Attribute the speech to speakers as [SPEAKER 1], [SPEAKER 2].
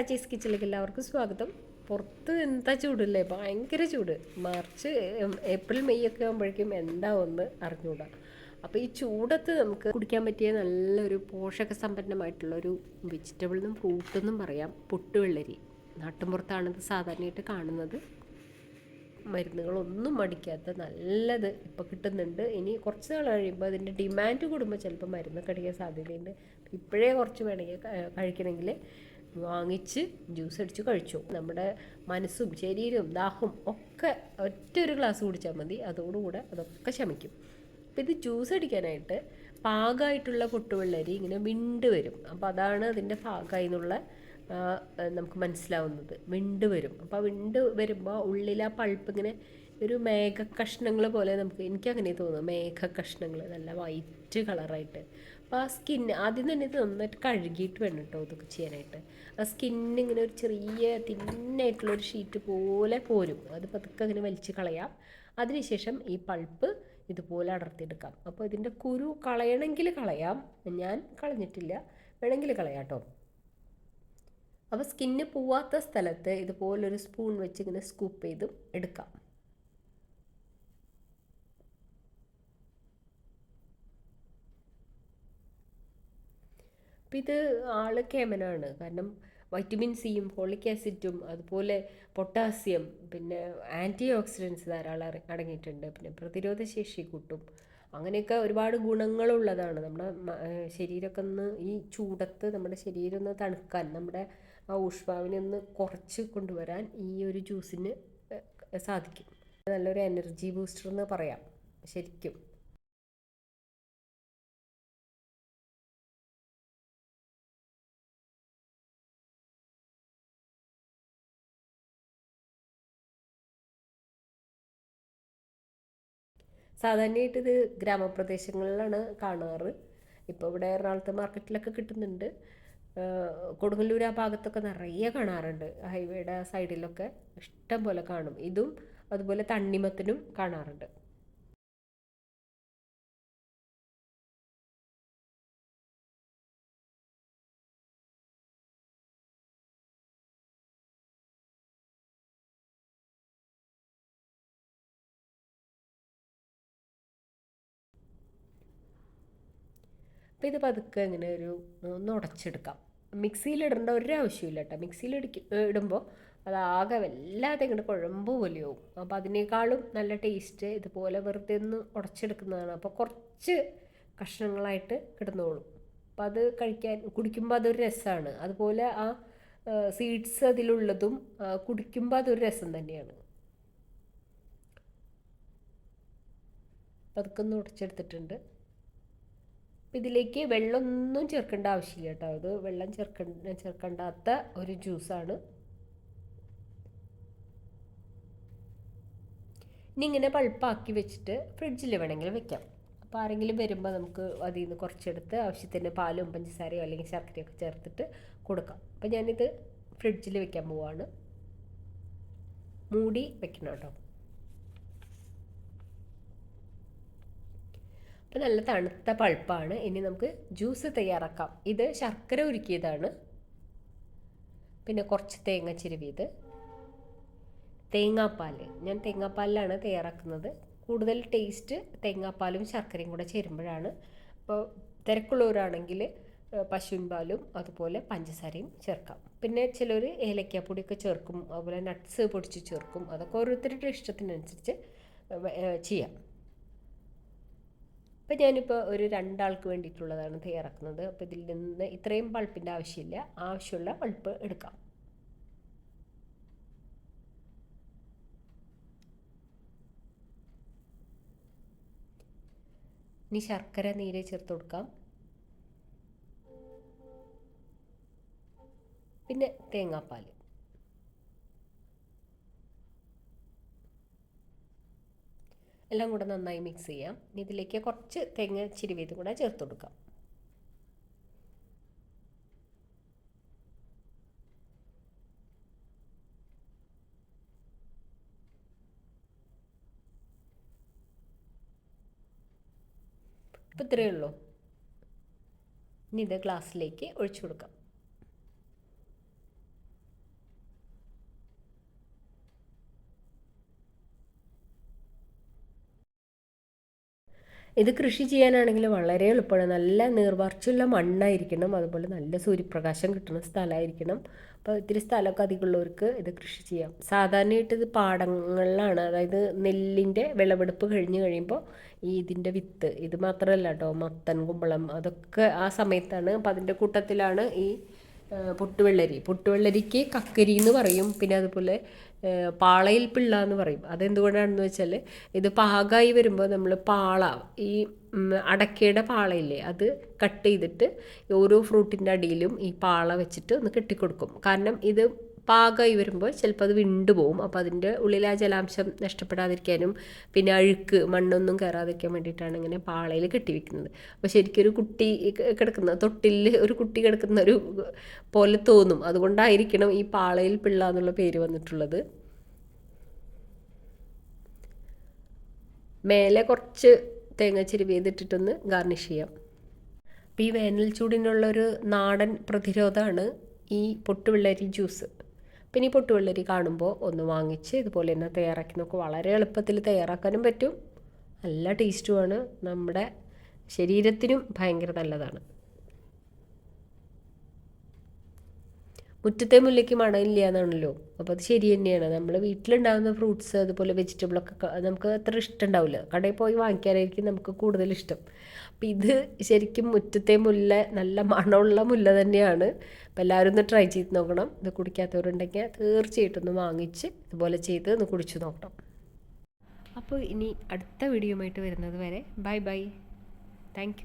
[SPEAKER 1] സാച്ചീസ് കിച്ചണിലേക്ക് എല്ലാവർക്കും സ്വാഗതം. പുറത്ത് എന്താ ചൂടല്ലേ? ഭയങ്കര ചൂട്. മാർച്ച് ഏപ്രിൽ മെയ് ഒക്കെ ആകുമ്പോഴേക്കും എന്താ ഒന്ന് അറിഞ്ഞുകൂടാ അപ്പോൾ ഈ ചൂടത്ത് നമുക്ക് കുടിക്കാൻ പറ്റിയ നല്ലൊരു പോഷക സമ്പന്നമായിട്ടുള്ളൊരു വെജിറ്റബിൾ എന്നും ഫ്രൂട്ട് എന്നും പറയാം പൊട്ടുവെള്ളരി. നാട്ടുമ്പുറത്താണിത് സാധാരണയായിട്ട് കാണുന്നത്. മരുന്നുകളൊന്നും അടിക്കാത്ത നല്ലത് ഇപ്പോൾ കിട്ടുന്നുണ്ട്. ഇനി കുറച്ച് നാൾ കഴിയുമ്പോൾ അതിന്റെ ഡിമാൻഡ് കൂടുമ്പോൾ ചിലപ്പോൾ മരുന്നൊക്കെ അടിക്കാൻ സാധ്യതയുണ്ട്. ഇപ്പോഴേ കുറച്ച് വേണമെങ്കിൽ കഴിക്കണമെങ്കിൽ വാങ്ങിച്ച് ജ്യൂസ് അടിച്ച് കഴിച്ചു. നമ്മുടെ മനസ്സും ശരീരവും ദാഹവും ഒക്കെ ഒറ്റ ഒരു ഗ്ലാസ് കുടിച്ചാൽ മതി. അതോടുകൂടെ അതൊക്കെ ശമിക്കും. അപ്പോൾ ഇത് ജ്യൂസ് അടിക്കാനായിട്ട് പാകമായിട്ടുള്ള പൊട്ടുവെള്ളരി ഇങ്ങനെ വിണ്ട് വരും. അപ്പോൾ അതാണ് അതിന്റെ ഭാഗമായി എന്നുള്ള നമുക്ക് മനസ്സിലാവുന്നത്. വിണ്ട് വരും. അപ്പോൾ ആ വിണ്ട് വരുമ്പോൾ ഉള്ളിൽ ആ പൾപ്പ് ഇങ്ങനെ ഒരു മേഘ കഷ്ണങ്ങൾ പോലെ നമുക്ക് എനിക്ക് അങ്ങനെ തോന്നുന്നു മേഘ കഷ്ണങ്ങൾ നല്ല വൈറ്റ് കളറായിട്ട് അപ്പോൾ ആ സ്കിൻ ആദ്യം തന്നെ ഇത് നന്നായിട്ട് കഴുകിയിട്ട് വേണം കേട്ടോ ഇതൊക്കെ ചെയ്യാനായിട്ട്. ആ സ്കിന്ന് ഇങ്ങനെ ഒരു ചെറിയ തിന്നായിട്ടുള്ള ഒരു ഷീറ്റ് പോലെ പോരും. അത് പതുക്കെ അങ്ങനെ വലിച്ച് കളയാം. അതിനുശേഷം ഈ പൾപ്പ് ഇതുപോലെ അടർത്തിയെടുക്കാം. അപ്പോൾ ഇതിന്റെ കുരു കളയണമെങ്കിൽ കളയാം. ഞാൻ കളഞ്ഞിട്ടില്ല. വേണമെങ്കിൽ കളയാം കേട്ടോ അപ്പോൾ സ്കിന്ന് പോവാത്ത സ്ഥലത്ത് ഇതുപോലൊരു സ്പൂൺ വെച്ച് ഇങ്ങനെ സ്കൂപ്പ് ചെയ്തും എടുക്കാം. അപ്പം ഇത് ആൾ കേമനാണ്. കാരണം വൈറ്റമിൻ സിയും ഫോളിക് ആസിഡും അതുപോലെ പൊട്ടാസ്യം പിന്നെ ആന്റി ഓക്സിഡൻസ് ധാരാളം അടങ്ങിയിട്ടുണ്ട്. പിന്നെ പ്രതിരോധ ശേഷി കൂട്ടും. അങ്ങനെയൊക്കെ ഒരുപാട് ഗുണങ്ങളുള്ളതാണ്. നമ്മുടെ ശരീരമൊക്കെ ഒന്ന് ഈ ചൂടത്ത് നമ്മുടെ ശരീരം ഒന്ന് തണുക്കാൻ നമ്മുടെ ആ ഊഷ്മാവിനെ ഒന്ന് കുറച്ച് കൊണ്ടുവരാൻ ഈ ഒരു ജ്യൂസിന് സാധിക്കും. നല്ലൊരു എനർജി ബൂസ്റ്റർ എന്ന് പറയാം. ശരിക്കും. സാധാരണയായിട്ട് ഇത് ഗ്രാമപ്രദേശങ്ങളിലാണ് കാണാറ്. ഇപ്പോൾ ഇവിടെ എറണാകുളത്ത് മാർക്കറ്റിലൊക്കെ കിട്ടുന്നുണ്ട്. കൊടുങ്ങല്ലൂർ ആ ഭാഗത്തൊക്കെ നിറയെ കാണാറുണ്ട്. ഹൈവേയുടെ സൈഡിലൊക്കെ ഇഷ്ടം പോലെ കാണും. ഇതും അതുപോലെ തണ്ണിമത്തനും കാണാറുണ്ട്. അപ്പോൾ ഇത് പതുക്കെ ഇങ്ങനെ ഒരു ഒന്ന് ഉടച്ചെടുക്കാം. മിക്സിയിൽ ഇടേണ്ട ഒരു ആവശ്യമില്ല കേട്ടോ മിക്സിയിൽ ഇടിക്ക ഇടുമ്പോൾ അതാകെ വല്ലാതെ ഇങ്ങോട്ട് കുഴമ്പ് പോലെയാവും. അപ്പോൾ അതിനേക്കാളും നല്ല ടേസ്റ്റ് ഇതുപോലെ വെറുതെ ഒന്ന് ഉടച്ചെടുക്കുന്നതാണ്. അപ്പോൾ കുറച്ച് കഷ്ണങ്ങളായിട്ട് കിടന്നോളും. അപ്പോൾ അത് കഴിക്കാൻ കുടിക്കുമ്പോൾ അതൊരു രസമാണ് അതുപോലെ ആ സീഡ്സ് അതിലുള്ളതും കുടിക്കുമ്പോൾ അതൊരു രസം തന്നെയാണ്. അതൊക്കെ ഒന്ന് ഉടച്ചെടുത്തിട്ടുണ്ട്. അപ്പം ഇതിലേക്ക് വെള്ളമൊന്നും ചേർക്കേണ്ട ആവശ്യമില്ല കേട്ടോ. ഇത് വെള്ളം ചേർക്ക ചേർക്കേണ്ടാത്ത ഒരു ജ്യൂസാണ്. ഇനി ഇങ്ങനെ പൾപ്പാക്കി വെച്ചിട്ട് ഫ്രിഡ്ജിൽ വേണമെങ്കിൽ വെക്കാം. അപ്പോൾ ആരെങ്കിലും വരുമ്പോൾ നമുക്ക് അതിൽ നിന്ന് കുറച്ചെടുത്ത് ആവശ്യത്തിന് പാലും പഞ്ചസാരയോ അല്ലെങ്കിൽ ശർക്കരയൊക്കെ ചേർത്തിട്ട് കൊടുക്കാം. അപ്പോൾ ഞാനിത് ഫ്രിഡ്ജിൽ വെക്കാൻ പോവാണ്. മൂടി വെക്കണം കേട്ടോ. അപ്പോൾ നല്ല തണുത്ത പൾപ്പാണ്. ഇനി നമുക്ക് ജ്യൂസ് തയ്യാറാക്കാം. ഇത് ശർക്കര ഉരുക്കിയതാണ്. പിന്നെ കുറച്ച് തേങ്ങ ചിരുവിയത് തേങ്ങാപ്പാൽ ഞാൻ തേങ്ങാപ്പാലിലാണ് തയ്യാറാക്കുന്നത്. കൂടുതൽ ടേസ്റ്റ് തേങ്ങാപ്പാലും ശർക്കരയും കൂടെ ചേരുമ്പോഴാണ്. അപ്പോൾ തിരക്കുള്ളവരാണെങ്കിൽ പശുവിൻ പാലും അതുപോലെ പഞ്ചസാരയും ചേർക്കാം. പിന്നെ ചിലർ ഏലക്കാപ്പൊടിയൊക്കെ ചേർക്കും. അതുപോലെ നട്ട്സ് പൊടിച്ച് ചേർക്കും. അതൊക്കെ ഓരോരുത്തരുടെ ഇഷ്ടത്തിനനുസരിച്ച് ചെയ്യാം. ഇപ്പം ഞാനിപ്പോൾ ഒരു രണ്ടാൾക്ക് വേണ്ടിയിട്ടുള്ളതാണ് തയ്യാറാക്കുന്നത് അപ്പോൾ ഇതിൽ നിന്ന് ഇത്രയും പൾപ്പിന്റെ ആവശ്യമില്ല. ആവശ്യമുള്ള പൾപ്പ് എടുക്കാം. ഇനി ശർക്കര നീര് ചേർത്ത് കൊടുക്കാം. പിന്നെ തേങ്ങാപ്പാൽ എല്ലാം കൂടെ നന്നായി മിക്സ് ചെയ്യാം. ഇനി ഇതിലേക്ക് കുറച്ച് തേങ്ങ ചിരുവിയതും കൂടെ ചേർത്ത് കൊടുക്കാം. ഇപ്പം ഇത്രയേ ഉള്ളൂ. ഇനി ഇത് ഗ്ലാസ്സിലേക്ക് ഒഴിച്ചു കൊടുക്കാം. ഇത് കൃഷി ചെയ്യാനാണെങ്കിൽ വളരെ എളുപ്പമാണ്. നല്ല നീർവാർച്ചുള്ള മണ്ണായിരിക്കണം. അതുപോലെ നല്ല സൂര്യപ്രകാശം കിട്ടുന്ന സ്ഥലമായിരിക്കണം. അപ്പോൾ ഇത്തിരി സ്ഥലമൊക്കെ അധികമുള്ളവർക്ക് ഇത് കൃഷി ചെയ്യാം. സാധാരണയായിട്ട് ഇത് പാടങ്ങളിലാണ്. അതായത് നെല്ലിന്റെ വിളവെടുപ്പ് കഴിഞ്ഞ് കഴിയുമ്പോൾ ഈ ഇതിന്റെ വിത്ത് ഇത് മാത്രമല്ല കേട്ടോ മത്തൻ കുമ്പളം അതൊക്കെ ആ സമയത്താണ്. അപ്പം അതിന്റെ കൂട്ടത്തിലാണ് ഈ പുട്ടുവെള്ളരി. പുട്ടുവെള്ളരിക്ക് കക്കരി എന്ന് പറയും. പിന്നെ അതുപോലെ പാളയിൽ പിള്ള എന്ന് പറയും. അതെന്തുകൊണ്ടാണെന്ന് വെച്ചാൽ ഇത് പാകമായി വരുമ്പോൾ നമ്മൾ പാള ഈ അടക്കയുടെ പാളയില്ലേ അത് കട്ട് ചെയ്തിട്ട് ഓരോ ഫ്രൂട്ടിന്റെ അടിയിലും ഈ പാള വെച്ചിട്ട് ഒന്ന് കെട്ടിക്കൊടുക്കും. കാരണം ഇത് പാകമായി വരുമ്പോൾ ചിലപ്പോൾ അത് വിണ്ടു പോകും അപ്പോൾ അതിന്റെ ഉള്ളിൽ ആ ജലാംശം നഷ്ടപ്പെടാതിരിക്കാനും പിന്നെ അഴുക്ക് മണ്ണൊന്നും കയറാതിരിക്കാൻ വേണ്ടിയിട്ടാണ് ഇങ്ങനെ പാളയിൽ കെട്ടിവെക്കുന്നത് അപ്പോൾ ശരിക്കും ഒരു കുട്ടി കിടക്കുന്ന തൊട്ടിൽ ഒരു കുട്ടി കിടക്കുന്ന ഒരു പോലെ തോന്നും. അതുകൊണ്ടായിരിക്കണം ഈ പാളയിൽ പിള്ള എന്നുള്ള പേര് വന്നിട്ടുള്ളത്. മേലെ കുറച്ച് തേങ്ങ ചിരുവി ചെയ്തിട്ടിട്ടൊന്ന് ഗാർണിഷ് ചെയ്യാം. അപ്പോൾ ഈ വേനൽ ചൂടിനുള്ളൊരു നാടൻ പ്രതിരോധമാണ് ഈ പൊട്ടുവിള്ളരി ജ്യൂസ്. പിന്നെ ഈ പൊട്ടുവെള്ളരി കാണുമ്പോൾ ഒന്ന് വാങ്ങിച്ച് ഇതുപോലെ തന്നെ തയ്യാറാക്കി നോക്കും വളരെ എളുപ്പത്തിൽ തയ്യാറാക്കാനും പറ്റും. നല്ല ടേസ്റ്റുമാണ്. നമ്മുടെ ശരീരത്തിനും ഭയങ്കര നല്ലതാണ്. മുറ്റത്തെ മുല്ലയ്ക്ക് മണമില്ല എന്നാണല്ലോ അപ്പോൾ അത് ശരി തന്നെയാണ് നമ്മൾ വീട്ടിലുണ്ടാകുന്ന ഫ്രൂട്ട്സ് അതുപോലെ വെജിറ്റബിളൊക്കെ നമുക്ക് അത്ര ഇഷ്ടം ഉണ്ടാവില്ല കടയിൽ പോയി വാങ്ങിക്കാനായിരിക്കും നമുക്ക് കൂടുതൽ ഇഷ്ടം അപ്പം ഇത് ശരിക്കും മുറ്റത്തെ മുല്ല നല്ല മണമുള്ള മുല്ല തന്നെയാണ്. അപ്പോൾ എല്ലാവരും ഒന്ന് ട്രൈ ചെയ്ത് നോക്കണം. ഇത് കുടിക്കാത്തവരുണ്ടെങ്കിൽ തീർച്ചയായിട്ടും ഒന്ന് വാങ്ങിച്ച് ഇതുപോലെ ചെയ്ത് ഒന്ന് കുടിച്ചു നോക്കണം. അപ്പോൾ ഇനി അടുത്ത വീഡിയോ ആയിട്ട് വരുന്നത് വരെ ബൈ ബൈ. താങ്ക്